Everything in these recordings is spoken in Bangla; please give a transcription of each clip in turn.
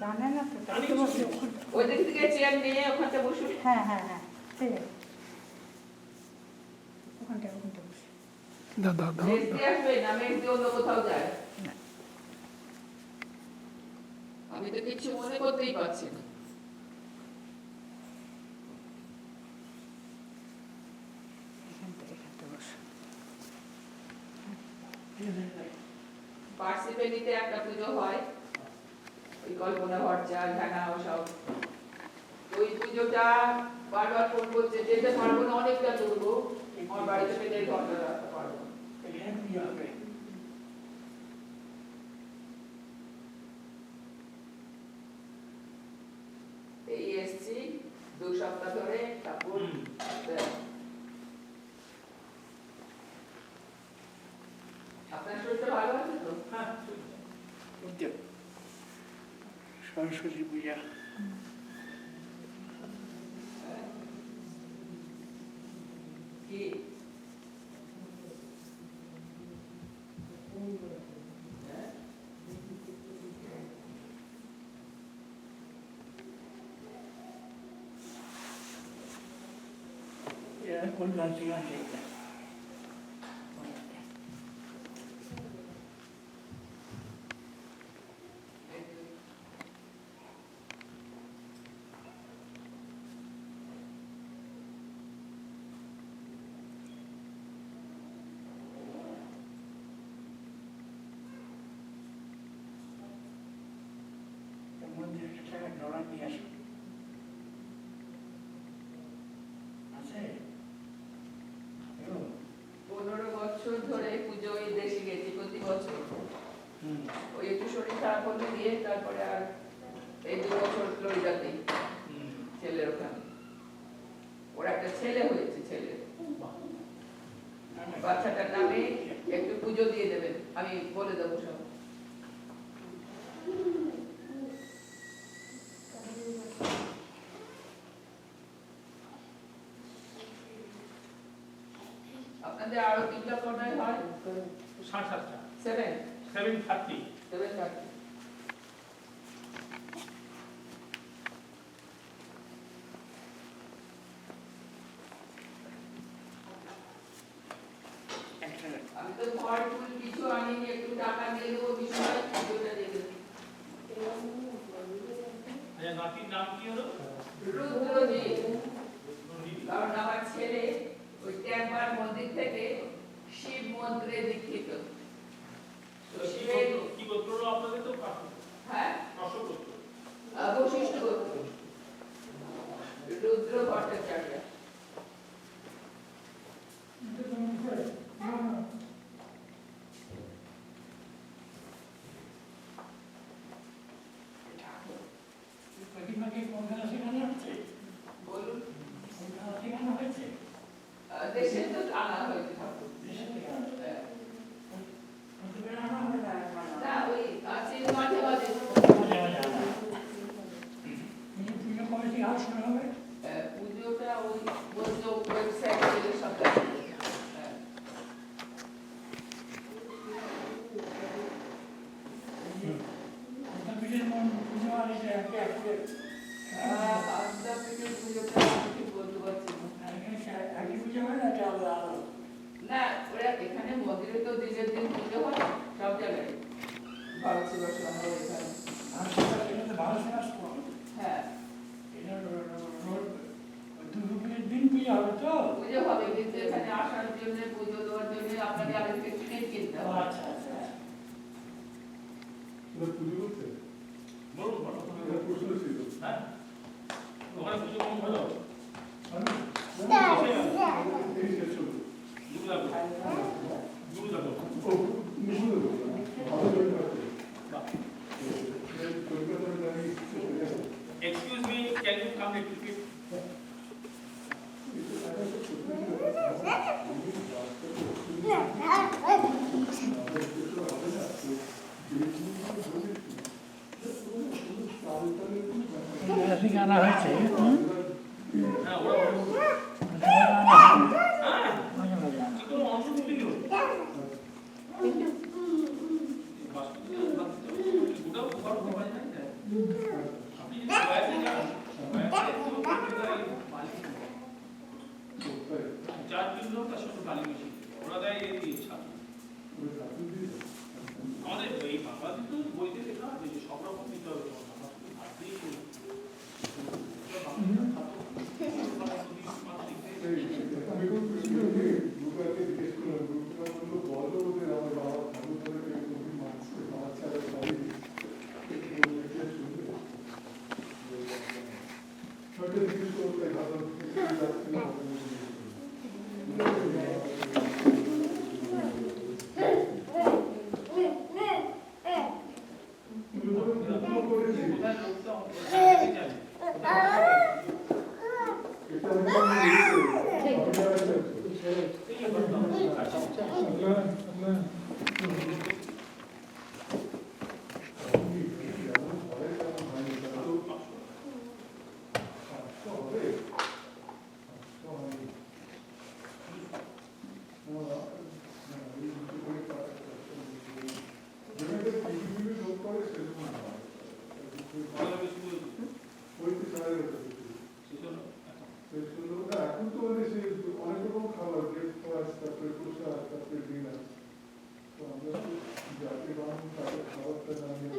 জানে না তো তাই আমি তো কিছু বসে বলছি। না। ওই দিক থেকে চেয়ার নিয়ে ওখানটা বসুন হ্যাঁ হ্যাঁ হ্যাঁ ঠিক আছে। ওখানটা ওখানটা বসে। মেজদি আসবে না? মেজদি অন্য কোথাও যায়? আমি তো কিছু মনে করতেই পারছি না। পার্সিপেলিতে একটা পুজো হয়। ওই কল্পনা ভট্টাচার্য ঢাকা সব। ওই পুজোটা বারবার ফোন করছে যেতে পারব না অনেকটা দূর আমার বাড়ি থেকে দেড় ঘণ্টা রাস্তা পারব। এই এসছি দু সপ্তাহ ধরে তারপর হুম। ব্যাস। আপনার শরীরটা ভালো আছে তো হ্যাঁ সরস্বতী পূজা কি হ্যাঁ? এরা কল্যাণ সিংহ এটা মন্দির থেকে ডলার নিয়ে আসুন আছে এলো? পনেরো বছর পুজো ওই দেশে গেছি প্রতি বছর। ওই একটু শরীর খারাপ হলে দিয়ে তারপরে আর এই দু বছর ছেলের ওখানে। ওর একটা ছেলে হয়েছে ছেলে। বাচ্চাটার নামে একটু পুজো দিয়ে দেবেন আমি বলে দেবো সব। আপনাদের আরও তিনটা পর্যায় হয়? সাড়ে সাতটা। Seven seven thirty seven thirty আমি তো ফুল কিছু আনিনি একটু টাকা দিয়ে দেবো বিষয় পুজোটা দিয়ে দেবো আচ্ছা নাতির নাম কি হলো? রুদ্রজি কারণ আমার ছেলে ওই ট্যাম্পার মন্দির থেকে শিব মন্ত্রে দীক্ষিত তো শিবের কি গোত্র আপনাদের তো? হ্যাঁ? আহ, বশিষ্ঠ গোত্র রুদ্র ভট্টাচার্য। বলুন। দেশে তো আনা হয়েছে ঠাকুর দেশে থেকে হ্যাঁ। প্রতিবার আনা হবে না একবার না ওই আছে মাঝে মাঝে মাঝে মাঝে আনা হয়। পুজো পুজো কবে থেকে আর শুরু হবে আহ, পুজোটা ওই বলছে ওয়েবসাইট থেকে সব দেখা যায়। হ্যাঁ। একটা পিঠের মন পুজো আর এটা একে একে আহ, আদ্যা পিঠের পুজোটা আমি ঠিক বলতে পারছি না। এখানে একই পুজো হয় না এটা আলাদা আলাদা না ওরা এখানে মন্দিরে তো দিনের দিন পুজো হয় সব জায়গায় ভারত সেবা সংঘ এখানে আর সেটা এটাতে ভালো সেবা শুরু হবে হ্যাঁ এটা রো- রো- রো- দুর্গা পুজোর দিন পুজো হবে তো? পুজো হবে কিন্তু এখানে আসার জন্য পুজো দেওয়ার জন্য আপনাকে আরেকটা থেকে টিকিট কিনতে হবে। আচ্ছা আচ্ছা এবার পুজো করতে? বলুন বলুন। প্রশ্ন ছিল হ্যাঁ। Yeah. Oh, well. Thank you. এখন তো অনেক রকম খাবার গেট ফ্রাস তারপরে কুসা তারপরে ডিনার তো আমরা জাতি বাংলা খাবারটা জানিয়ে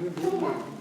真的。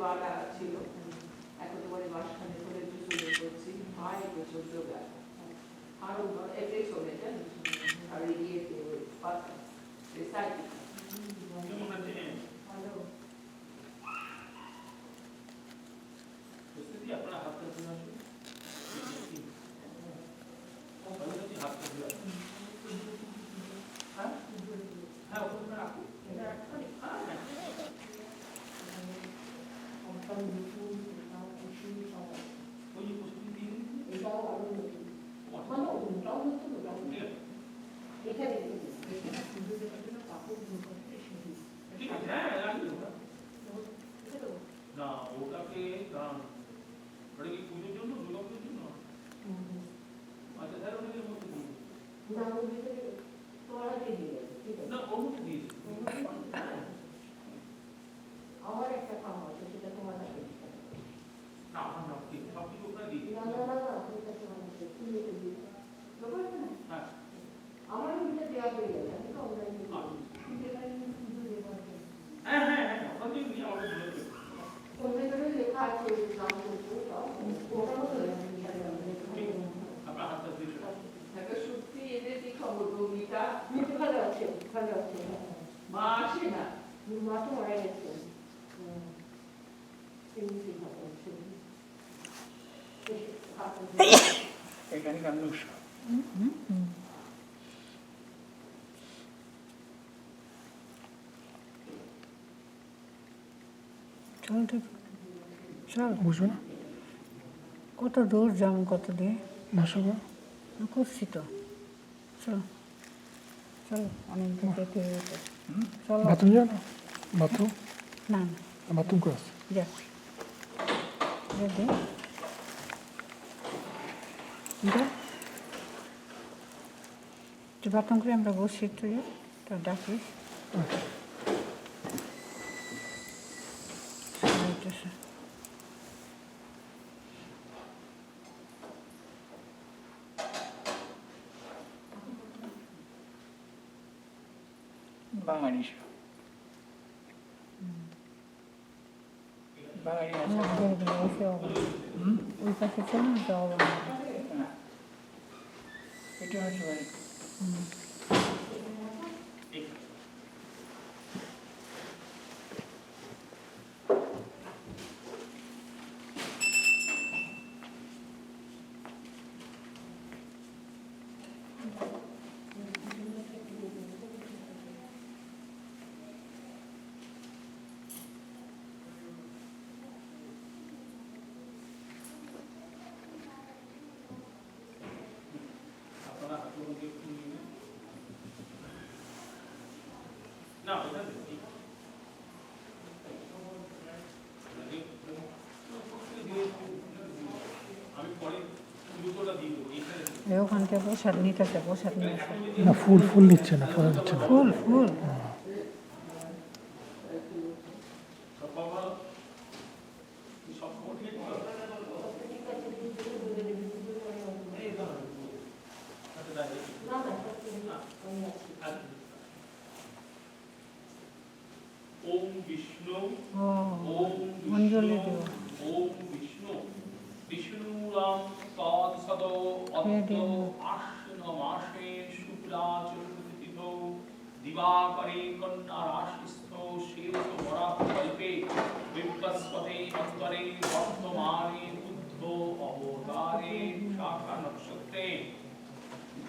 বাটা ছিল একেবারে বাসখানে করে একটু চলে করছি ভাই প্রচুর যোগা আরও এটাই চলে আর ইয়ে পাতা সাইড এখানকার নুসরা চল বুঝবে না কত দূর যাব কত দিয়ে ভাষা করছি তো চলো চলো অনেক দূর যেতে হবে। চলো বাথরুম যাও না বাথরুম না না বাথরুম করে তুই বাথরুম করে আমরা বসি একটু যে তা একটু বাঙালি। বাঙালি। ওই পাশে চল না যাও না। এটা হচ্ছে বাড়ি। আপনারা হাতের মধ্যে একটু নিয়ে নিন। না ওটা দিন, এই। আমি পরে দুটোটা দিয়ে দেবো এইখানে এ ওখান থেকে প্রসাদ নিতে প্রসাদ নিয়ে না ফুল ফুল নিচ্ছে না ফুল ফুল ফুল। অঞ্জলি বিষ্ণু দেব ওম বিষ্ণু বিষ্ণুরাম তৎসদ অদ্য আশ্বিন মাসে শুক্লা চতুর্থ দিবাকরে কন্যা রাশিস্থ শেষ বরাহ কল্পে বিপ্রস্পতে অন্তরে বর্তমানে বুদ্ধ অবতারে শাখা নক্ষত্রে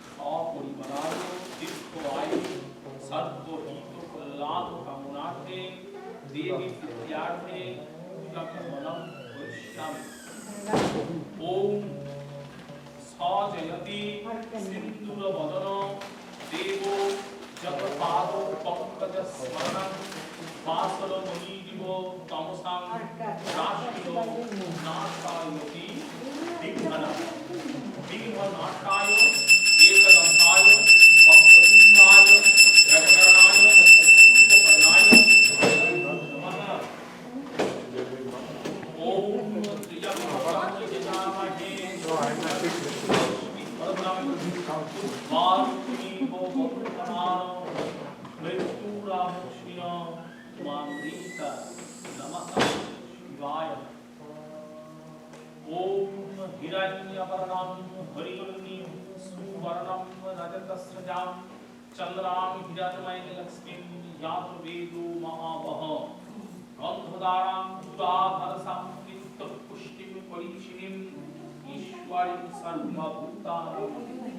সপরিবারায় দীর্ঘায়ু সর্বহিত কল্যাণ কামনার্থে দেবী প্রীত্যার্থে ओम सजयति सिंदूर बदन देवो जगपादो पंकज स्मरणं वासर मुनीरिव तमसां राशिनो नाटायति दिग्भनं दिग्भनाटाय एकदन्ताय वारुणीको वर्तमानो मृत्युरामुक्षिण मामृत नमः शिवाय ॐ हिरण्यवर्णं हरिणीं सुवर्णं रजतस्रजां चन्द्रां हिरण्मयलक्ष्मीं यातवेदो महावह गन्धदारां दुराधरसां पुष्टिं परीक्षिणीम् ईश्वरीं सर्वभूतानां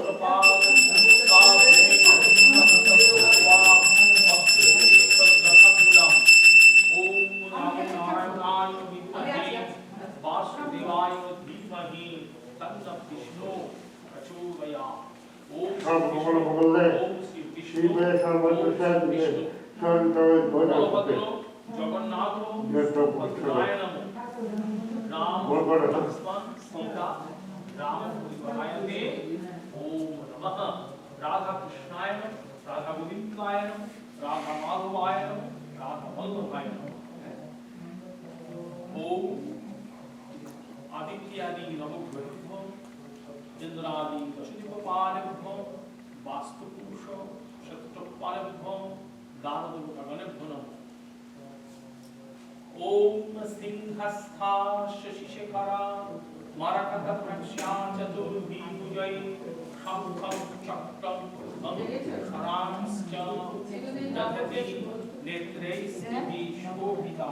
आदित्यादि नमोभ्यो इंद्रादि वसुदीपालेभ्यो वास्तुपुरुष शत्रुपालेभ्यो दानदेवगणेभ्यो नमः ओम सिंहस्था शशिशेखरा मरकतभक्षा चतुर्भुजै शङ्खं चक्रं धनुरांश्च दधति नेत्रैस्थितिशोभिता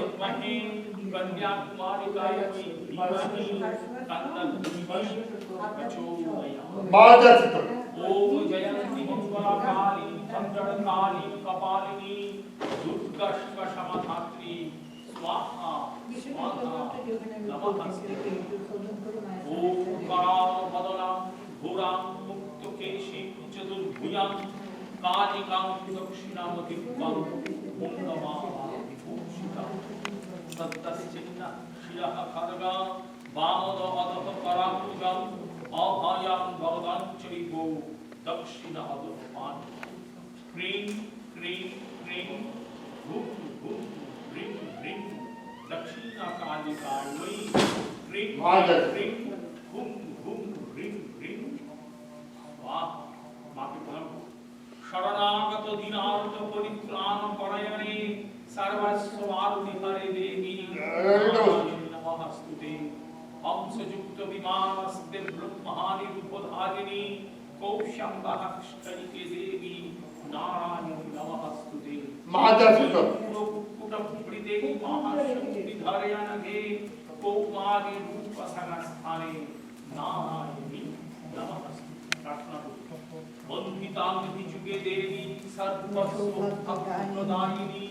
मार्गचित ओम जयंती मंगला काली चंद्र काली कपालिनी दुर्गष्ट समधात्री स्वाहा स्वाहा नमः ओम कराम बदलाम भूराम मुक्त केशी चतुर्भुजाम कालिकां दक्षिणामतिं वं मुण्डमां विभूषितां सत्तस्य चिन्ना শিরহ খদগা বামদ অদহ করাকুগম অভয়াম ভগদান চৈব দক্ষিণ অদহ পান ক্রিম ক্রিম ক্রিম ঘুম ঘুম রিম রিম দক্ষিণা কালী কাণ্ডই ক্রিম ক্রিম ঘুম ঘুম রিম রিম বাহ মাকে প্রণাম শরণাগত দীনার্ত পরিত্রাণ পরায়ণে সর্বস্ব মারুতি হরে দেবী। হংসযুক্ত বিমানস্তে ব্রহ্মানি রূপধারিণী কৌশম্বः ষ্টরিকে দেবী নারায়ণী নমস্তুতে মা যাচিত কুটকুটপ্রীতে মহাশক্তিধরয়ণঘে কৌমারি রূপসংস্থানে নারায়ণী নমস্তুতে প্রার্থনা করুন বন্ধিতাঙ্গি যুগে দেবী সর্বস্বদায়িনী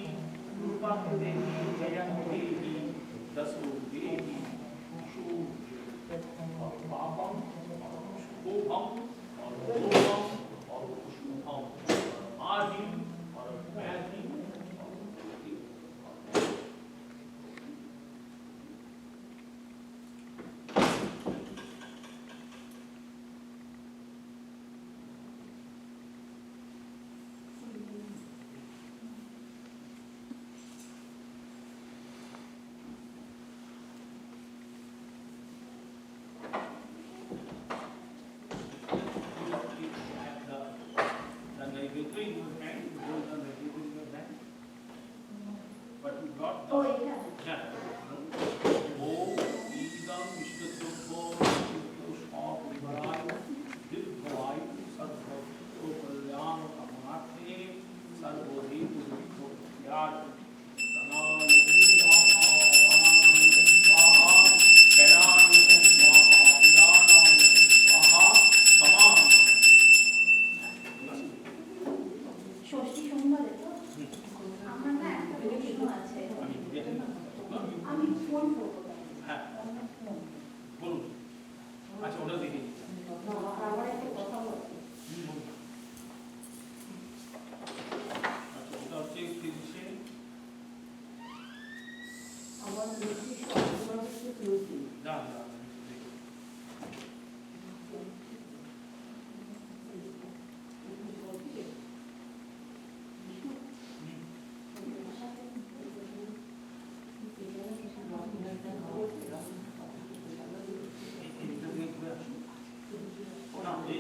রূপং দেবী জয়ং দেবী দশো দেবী Thank you.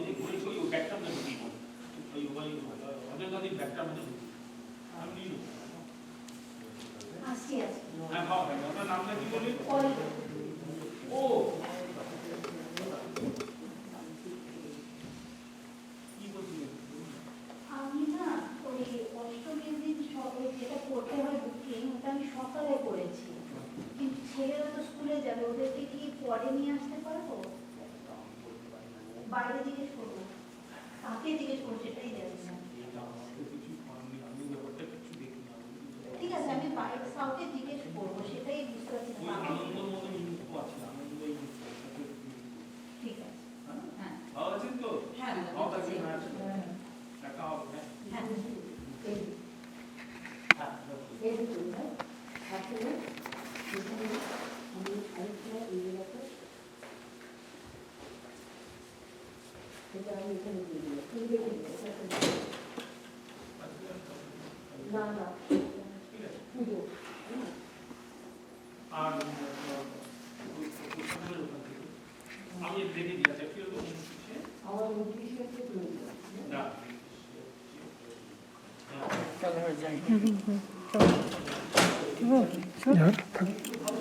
যে ঘুরেছি, ওই ব্যাগটা ঢুকিয়ে দিন। ওই ওই গান্ধীর ব্যাগটার মধ্যে ঢুকিয়ে দিন। আমি নেব। আসছি আসছি হ্যাঁ, খাওয়া আপনার নামটা কি বললেন? ও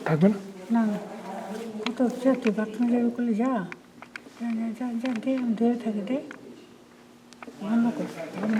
থাকবে না? না কত যা তুই বাথরুমে যাবি করলে যা। যা যা দে দূরে থাকে দে। ভালো কর ভালো